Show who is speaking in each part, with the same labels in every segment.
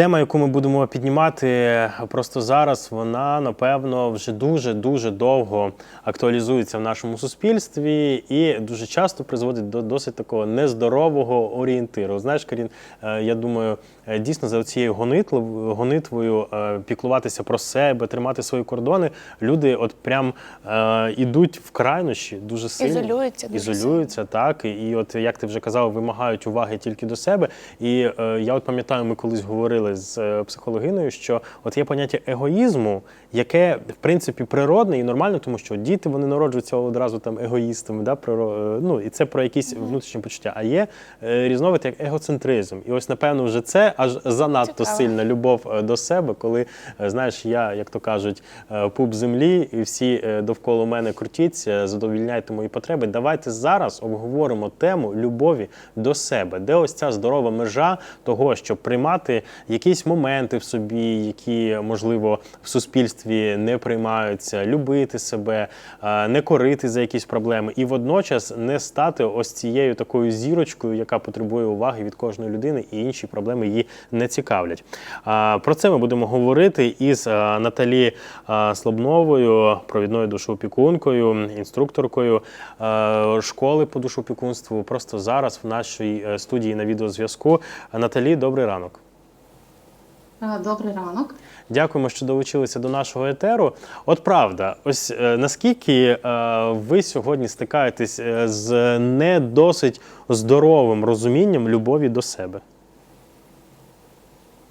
Speaker 1: Тема, яку ми будемо піднімати просто зараз, вона напевно вже дуже дуже довго актуалізується в нашому суспільстві і дуже часто призводить до досить такого нездорового орієнтиру. Знаєш, Карін, е, я думаю, дійсно за цією гонитвою е, піклуватися про себе, тримати свої кордони. Люди, от прям е, ідуть в крайнощі дуже сильно
Speaker 2: Ізолюються дуже
Speaker 1: ізолюються, так і, от як ти вже казав, вимагають уваги тільки до себе. І е, я от пам'ятаю, ми колись говорили з е, психологиною, що от є поняття егоїзму, яке в принципі природне і нормально, тому що діти вони народжуються одразу там егоїстами, да, е, ну і це про якісь внутрішні почуття. А є е, різновид як егоцентризм. І ось напевно вже це аж занадто
Speaker 2: Цікаво.
Speaker 1: сильна любов е, до себе, коли е, знаєш, я, як то кажуть, е, пуп землі, і всі довкола мене крутіться, задовільняйте мої потреби. Давайте зараз обговоримо тему любові до себе, де ось ця здорова межа того, щоб приймати якісь моменти в собі, які можливо в суспільстві не приймаються, любити себе, не корити за якісь проблеми, і водночас не стати ось цією такою зірочкою, яка потребує уваги від кожної людини, і інші проблеми її не цікавлять. Про це ми будемо говорити із Наталі Слобновою, провідною душоопікункою, інструкторкою школи по душоопікунству. Просто зараз в нашій е, студії на відеозв'язку. Наталі, добрий ранок.
Speaker 3: Добрий ранок.
Speaker 1: Дякуємо, що долучилися до нашого етеру. От правда, ось е, наскільки е, ви сьогодні стикаєтесь з не досить здоровим розумінням любові до себе?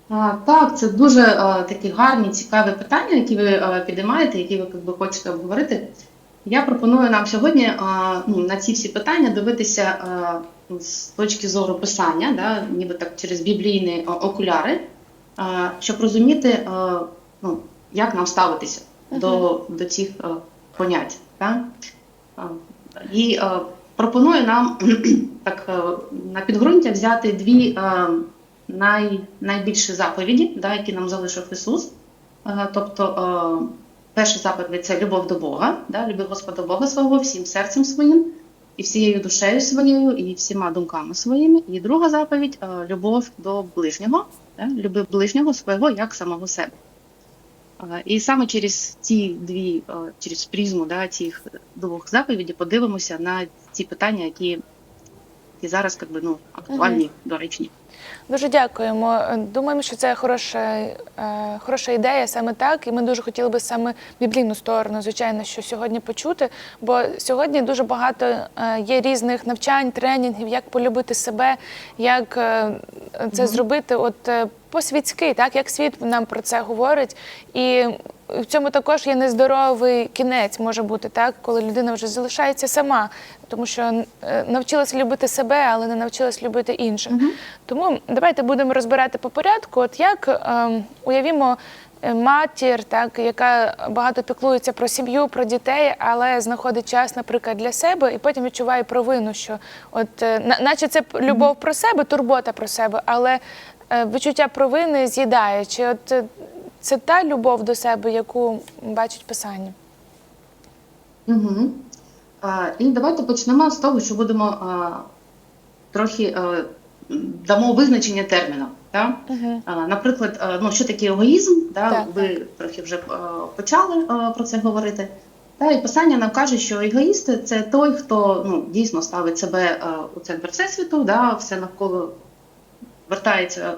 Speaker 3: А, Так, це дуже а, такі гарні, цікаві питання, які ви а, підіймаєте, які ви якби, хочете обговорити. Я пропоную нам сьогодні а, ну, на ці всі питання дивитися а, з точки зору писання, да, ніби так через біблійні а, окуляри, а, щоб розуміти, а, ну, як нам ставитися до, до цих а, понять. Да? А, І а, пропоную нам так на підґрунтя взяти дві. а, най, найбільші заповіді, да, які нам залишив Ісус. Е, Тобто, е, перша заповідь це любов до Бога, да, люби Господа Бога свого всім серцем своїм, і всією душею своєю, і всіма думками своїми. І друга заповідь е, любов до ближнього, да, люби ближнього свого як самого себе. І саме через ці дві, через призму да, цих двох заповідей подивимося на ці питання, які, які зараз как би, ну, актуальні, доречні.
Speaker 2: Дуже дякуємо. Думаємо, що це хороша, е, хороша ідея саме так. І ми дуже хотіли би саме біблійну сторону, звичайно, що сьогодні почути. Бо сьогодні дуже багато е, є різних навчань, тренінгів, як полюбити себе, як е, це зробити от е, по-світськи, так як світ нам про це говорить. І в цьому також є нездоровий кінець, може бути так, коли людина вже залишається сама, тому що навчилась любити себе, але не навчилась любити інших. Тому давайте будемо розбирати по порядку. От як е, уявімо. е, Матір, так яка багато піклується про сім'ю, про дітей, але знаходить час, наприклад, для себе, і потім відчуває провину, що от, е, наче це любов про себе, турбота про себе, але е, відчуття провини з'їдає. Чи от це та любов до себе, яку бачить писання?
Speaker 3: Угу. А, і давайте почнемо з того, що будемо а, трохи а, дамо визначення терміну. Так?
Speaker 2: Угу.
Speaker 3: Наприклад, ну, що таке егоїзм? Да?
Speaker 2: Так,
Speaker 3: Ви трохи вже почали про це говорити. Та, і писання нам каже, що егоїст це той, хто ну, дійсно ставить себе у центр всесвіту, да? все навколо вертається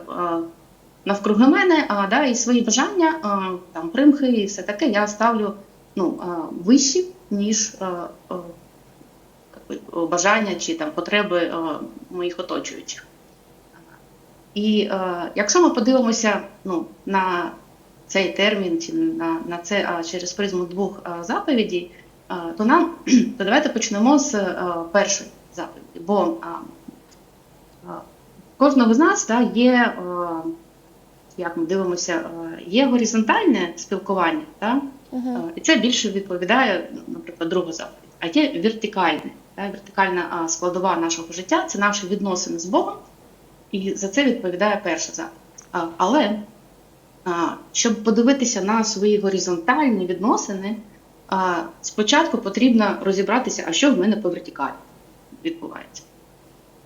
Speaker 3: навкруги мене, а, да? і свої бажання, там, примхи і все таке я ставлю ну, вищі, ніж бажання чи там, потреби моїх оточуючих. І е, якщо ми подивимося ну, на цей термін чи на, на це а, через призму двох а, заповідей, а, то нам то давайте почнемо з а, першої заповіді. Бо а, а, кожного з нас да, є, е, як ми дивимося, е, є горизонтальне спілкування, да,
Speaker 2: Угу.
Speaker 3: Е, І це більше відповідає, наприклад, друга заповідь. А є вертикальне. Та, Вертикальна а, складова нашого життя це наші відносини з Богом, і за це відповідає перша заповідь. Але щоб подивитися на свої горизонтальні відносини, спочатку потрібно розібратися, а що в мене по вертикалі відбувається.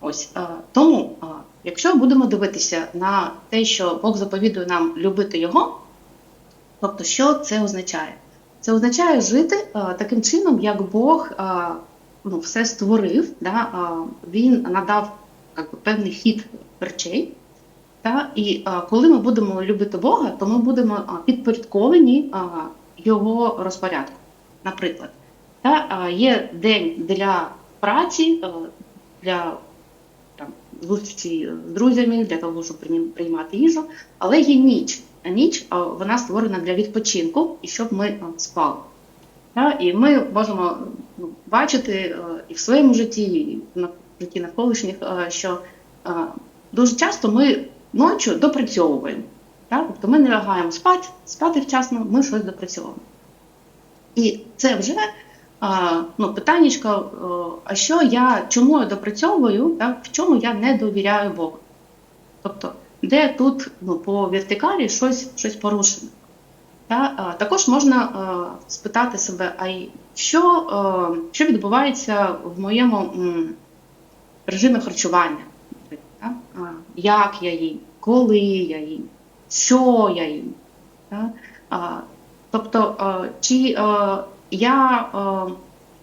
Speaker 3: Ось тому, якщо будемо дивитися на те, що Бог заповідує нам любити Його, тобто, що це означає? Це означає жити таким чином, як Бог ну, все створив, да, він надав певний хід речей. Та? І е, коли ми будемо любити Бога, то ми будемо е, підпорядковані е, Його розпорядку. Наприклад, та, е, є день для праці, е, для там, зустрічі з друзями, для того, щоб приймати їжу, але є ніч. А ніч е, вона створена для відпочинку і щоб ми е, спали. Та? І ми можемо ну, бачити е, і в своєму житті, і на житті навколишніх, е, що е, дуже часто ми ночі допрацьовуємо. Так? Тобто ми не лягаємо спати, спати вчасно, ми щось допрацьовуємо. І це вже а, ну, питаннячко, а що я, чому я допрацьовую, так? в чому я не довіряю Богу. Тобто, де тут ну, по вертикалі щось, щось порушено. Та, а, також можна а, спитати себе, а що, а, що відбувається в моєму м, режимі харчування, як я їм, коли я їм, що я їм. Тобто, чи я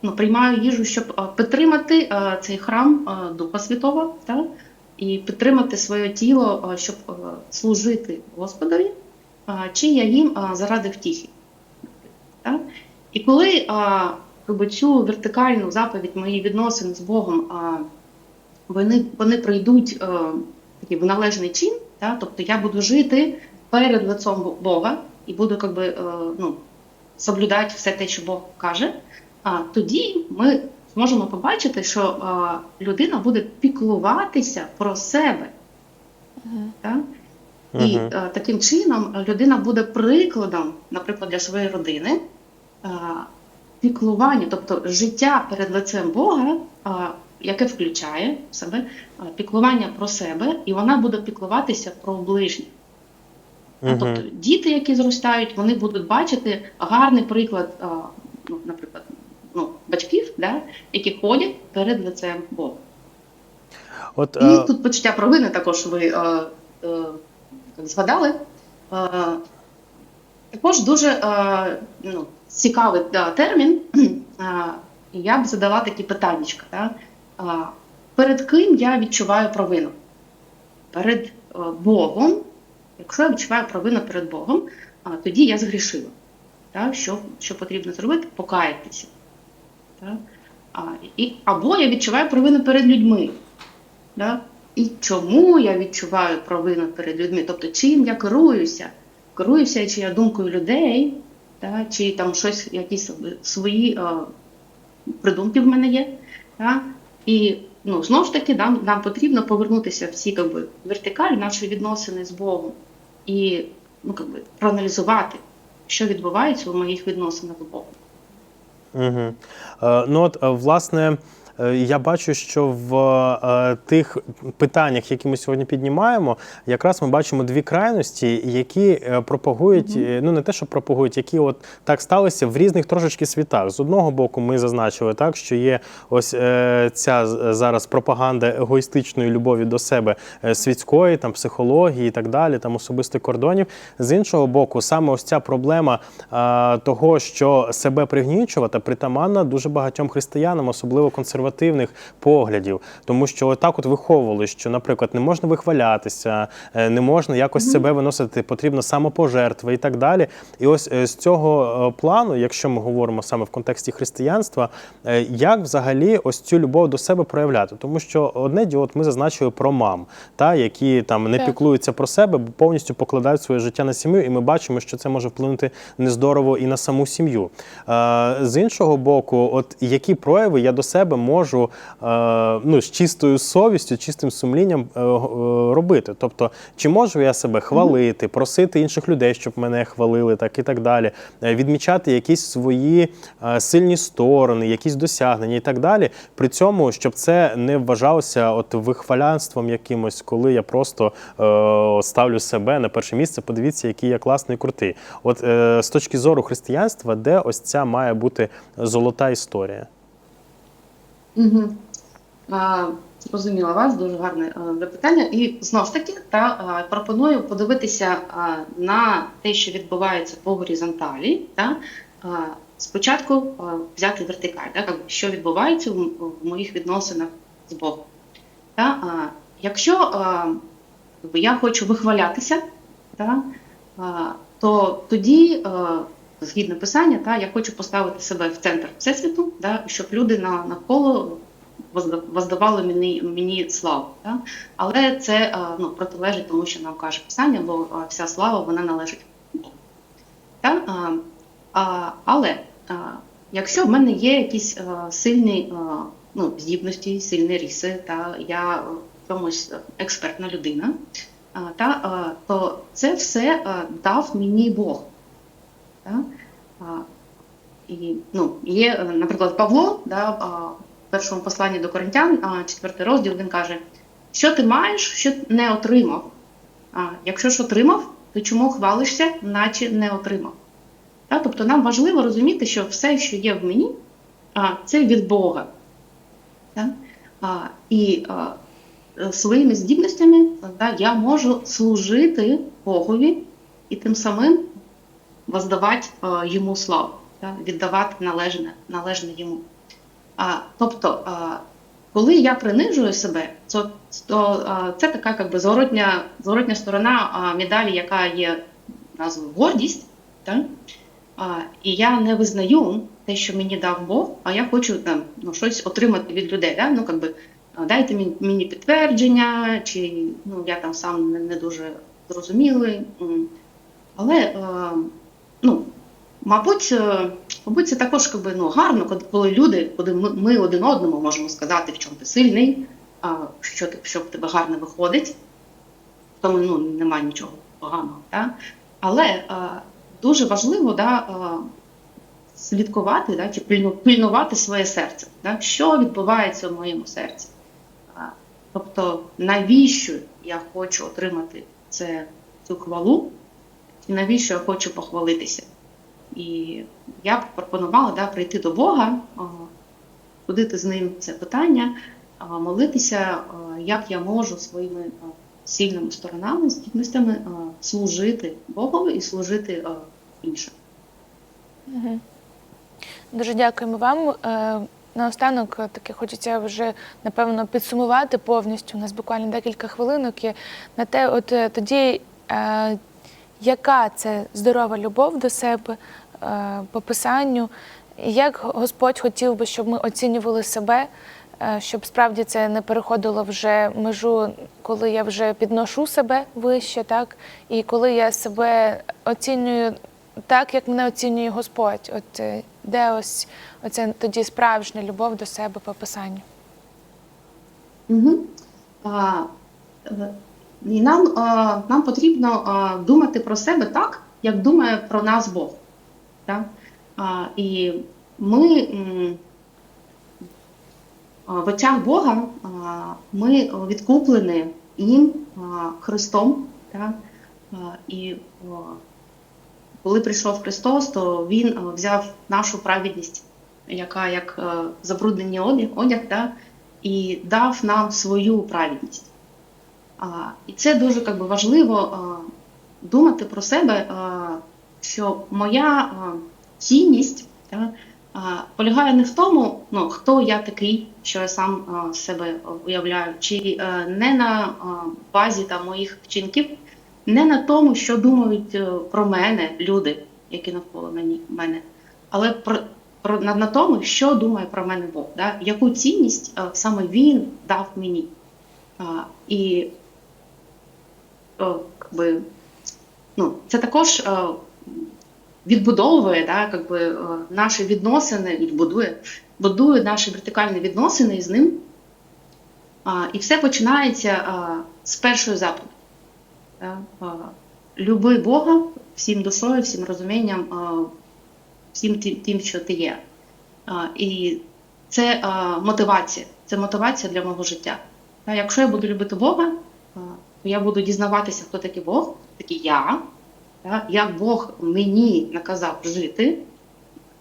Speaker 3: ну, приймаю їжу, щоб підтримати цей храм Духа Святого, та? і підтримати своє тіло, щоб служити Господові, чи я їм заради втіхи. Так? І коли цю вертикальну заповідь мої відносини з Богом вони, вони прийдуть такий в належний чин, так? тобто я буду жити перед лицом Бога і буду якби, е, ну, соблюдати все те, що Бог каже, а тоді ми зможемо побачити, що е, людина буде піклуватися про себе. Так? І
Speaker 1: Мгм.
Speaker 3: е, таким чином людина буде прикладом, наприклад, для своєї родини е, піклування, тобто життя перед лицем Бога, е, яке включає в себе е, піклування про себе, і вона буде піклуватися про ближніх.
Speaker 1: Мгм.
Speaker 3: Тобто діти, які зростають, вони будуть бачити гарний приклад, е, ну, наприклад, ну, батьків, да, які ходять перед лицем Бога.
Speaker 1: От,
Speaker 3: І
Speaker 1: е,
Speaker 3: тут почуття провини також ви е, е, згадали. Е, також дуже е, ну, цікавий да, термін. Е, я б задала такі питання. Да? Перед ким я відчуваю провину? Перед е, Богом. Якщо я відчуваю провину перед Богом, тоді я згрішила. Так? Що, що потрібно зробити? Покаятися. Так? А, і, або я відчуваю провину перед людьми. Да? І чому я відчуваю провину перед людьми? Тобто, чим я керуюся? Керуюся, чи я думкою людей, да? чи там щось, якісь свої е, придумки в мене є. Да? І ну, знову ж таки, нам, нам потрібно повернутися в ці якби, вертикалі наші відносини з Богом і ну, якби, проаналізувати, що відбувається у моїх відносинах з Богом.
Speaker 1: Угу. Ну от, е, власне, я бачу, що в е, тих питаннях, які ми сьогодні піднімаємо, якраз ми бачимо дві крайності, які е, пропагують, е, ну не те, що пропагують, які от так сталося в різних трошечки світах. З одного боку, ми зазначили так, що є ось е, ця зараз пропаганда егоїстичної любові до себе е, світської, там психології і так далі, там особистих кордонів. З іншого боку, саме ось ця проблема того, що себе пригнічувати, притаманна дуже багатьом християнам, особливо консервативних поглядів, тому що отак от виховували, що, наприклад, не можна вихвалятися, е, не можна якось себе виносити, потрібно самопожертва і так далі. І ось е, з цього е, плану, якщо ми говоримо саме в контексті християнства, як взагалі ось цю любов до себе проявляти? Тому що одне діло, ми зазначили про мам, та які там не
Speaker 2: Так.
Speaker 1: піклуються про себе, бо повністю покладають своє життя на сім'ю, і ми бачимо, що це може вплинути нездорово і на саму сім'ю. З іншого боку, от які прояви я до себе можу е, ну, з чистою совістю, чистим сумлінням е, е, робити? Тобто, чи можу я себе хвалити, просити інших людей, щоб мене хвалили, так і так далі, відмічати якісь свої сильні сторони, якісь досягнення і так далі. При цьому, щоб це не вважалося от вихвалянством якимось, коли я просто ставлю себе на перше місце. Подивіться, який я класний, крутий. От з точки зору християнства, де ось ця має бути золота історія?
Speaker 3: Угу. А, Зрозуміла вас, дуже гарне е, запитання. І знову ж таки, та е, пропоную подивитися е, на те, що відбувається по горизонталі. Та, е, спочатку е, взяти вертикаль, та, якби, що відбувається в, в моїх відносинах з Богом. Та, е, якщо якби, я хочу вихвалятися, та, е, то тоді, е, згідно писання, та, я хочу поставити себе в центр всесвіту, та, щоб люди на, навколо возда- воздавали мені, мені славу. Да? Але це е, ну, протилежить тому, що нам каже писання, бо е, вся слава вона належить Богу. Да? А, а, але а, якщо в мене є якісь е, сильні е, ну, здібності, сильні риси, та я в чомусь експертна людина, а, та, е, то це все е, дав мені Бог. Да? І, ну, є, е, наприклад, Павло, да, в першому посланні до Коринтян, четвертий розділ, він каже: що ти маєш, що не отримав. Якщо ж отримав, то чому хвалишся, наче не отримав? Тобто нам важливо розуміти, що все, що є в мені, це від Бога. І своїми здібностями я можу служити Богові і тим самим воздавати е, йому славу, віддавати належне, належне йому. Тобто, а, коли я принижую себе, то, то а, це така как би, зворотня, зворотня сторона медалі, яка є назвою гордість. Так? І я не визнаю те, що мені дав Бог, а я хочу там, ну, щось отримати від людей. Да? Ну, как би, а, дайте мені, підтвердження, чи ну, я там сам не, дуже зрозумілий. Але е, ну, мабуть, е, мабуть, це також якби, ну, гарно, коли- люди, коли ми, один одному можемо сказати, в чому ти сильний, а, що, що в тебе гарно виходить, тому ну, немає нічого поганого. Да? Але е, дуже важливо да, е, слідкувати да, чи пильнувати своє серце. Да? Що відбувається в моєму серці? А, Тобто, навіщо я хочу отримати це, цю хвалу, навіщо я хочу похвалитися? І я б пропонувала да, прийти до Бога, ходити з ним це питання, молитися, як я можу своїми сильними сторонами, здібностями служити Богові і служити іншим.
Speaker 2: Дуже дякуємо вам. Е, Наостанок е, таки хочеться вже напевно підсумувати повністю. У нас буквально декілька хвилинок є на те, от е, тоді, яка це здорова любов до себе е, по писанню, як Господь хотів би, щоб ми оцінювали себе, е, щоб справді це не переходило вже межу, коли я вже підношу себе вище, так і коли я себе оцінюю так, як мене оцінює Господь. От е, де ось оце тоді справжня любов до себе по писанню.
Speaker 3: Угу. А, і нам, а, нам потрібно а, думати про себе так, як думає про нас Бог. Так? І ми в очах Бога ми відкуплені їм Христом. Так? І коли прийшов Христос, то Він а, взяв нашу праведність, яка як е, забруднений одяг, одяг да? і дав нам свою праведність. І це дуже как би, важливо думати про себе, що моя цінність полягає не в тому, ну, хто я такий, що я сам себе уявляю, чи е, не на базі там, моїх вчинків, не на тому, що думають е, про мене люди, які навколо мені, мене, але про, про, на, на тому, що думає про мене Бог, да? яку цінність е, саме він дав мені. І якби, ну, це також е, відбудовує да, якби, е, наші відносини, будує, будує наші вертикальні відносини з ним. А, і все починається а, з першої заповіді. Да? А, люби Бога всім душою, всім розумінням, а, всім тим, тим, що ти є. А, і це а, мотивація. Це мотивація для мого життя. Та, якщо я буду любити Бога, а, я буду дізнаватися, хто такий Бог, такий я, та, як Бог мені наказав жити,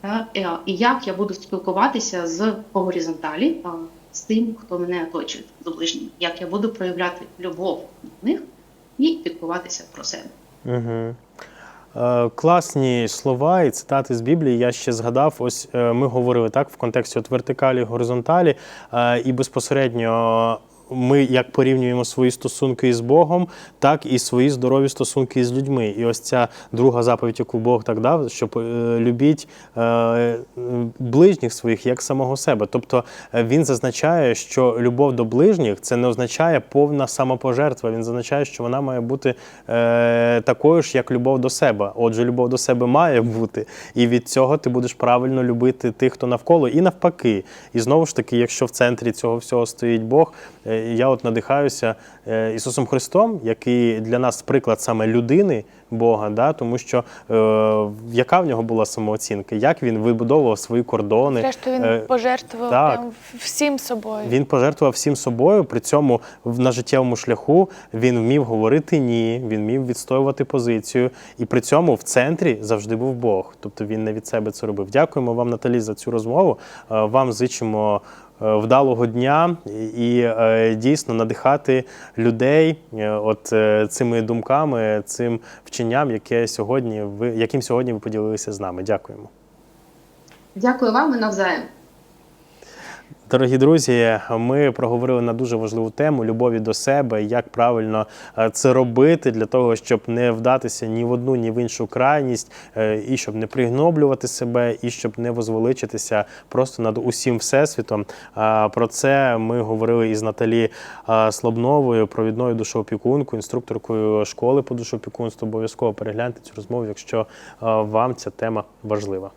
Speaker 3: та, і, як я буду спілкуватися з по горизонталі, а, з тим, хто мене оточує до ближніх, як я буду проявляти любов до них і піклуватися про себе.
Speaker 1: Угу. Е, класні слова і цитати з Біблії. Я ще згадав. Ось е, ми говорили так в контексті от вертикалі, горизонталі, е, і безпосередньо. Ми як порівнюємо свої стосунки із Богом, так і свої здорові стосунки з людьми. І ось ця друга заповідь, яку Бог так дав, щоб е, любіть е, ближніх своїх як самого себе. Тобто е, він зазначає, що любов до ближніх це не означає повна самопожертва. Він зазначає, що вона має бути такою ж, як любов до себе. Отже, любов до себе має бути, і від цього ти будеш правильно любити тих, хто навколо, і навпаки. І знову ж таки, якщо в центрі цього всього стоїть Бог, я от надихаюся е, Ісусом Христом, який для нас приклад саме людини. Бога, да, тому що е, яка в нього була самооцінка, як він вибудовував свої кордони.
Speaker 2: Зрештою, він
Speaker 1: Е,
Speaker 2: пожертвував
Speaker 1: так.
Speaker 2: прям всім собою.
Speaker 1: він пожертвував всім собою. При цьому в- на життєвому шляху він вмів говорити ні, він вмів відстоювати позицію, і при цьому в центрі завжди був Бог. Тобто він не від себе це робив. Дякуємо вам, Наталі, за цю розмову. Е, Вам зичимо. Е, Вдалого дня і е, дійсно надихати людей е, от цими думками, цим вченням, яке сьогодні ви яким сьогодні ви поділилися з нами. Дякуємо.
Speaker 3: Дякую вам і навзаєм.
Speaker 1: Дорогі друзі, ми проговорили на дуже важливу тему любові до себе, як правильно е, це робити для того, щоб не вдатися ні в одну, ні в іншу крайність, е, і щоб не пригноблювати себе, і щоб не возвеличитися просто над усім всесвітом. Про це ми говорили із Наталі Слобновою, провідною душоопікункою, інструкторкою школи по душоопікунству. Обов'язково перегляньте цю розмову, якщо вам ця тема важлива.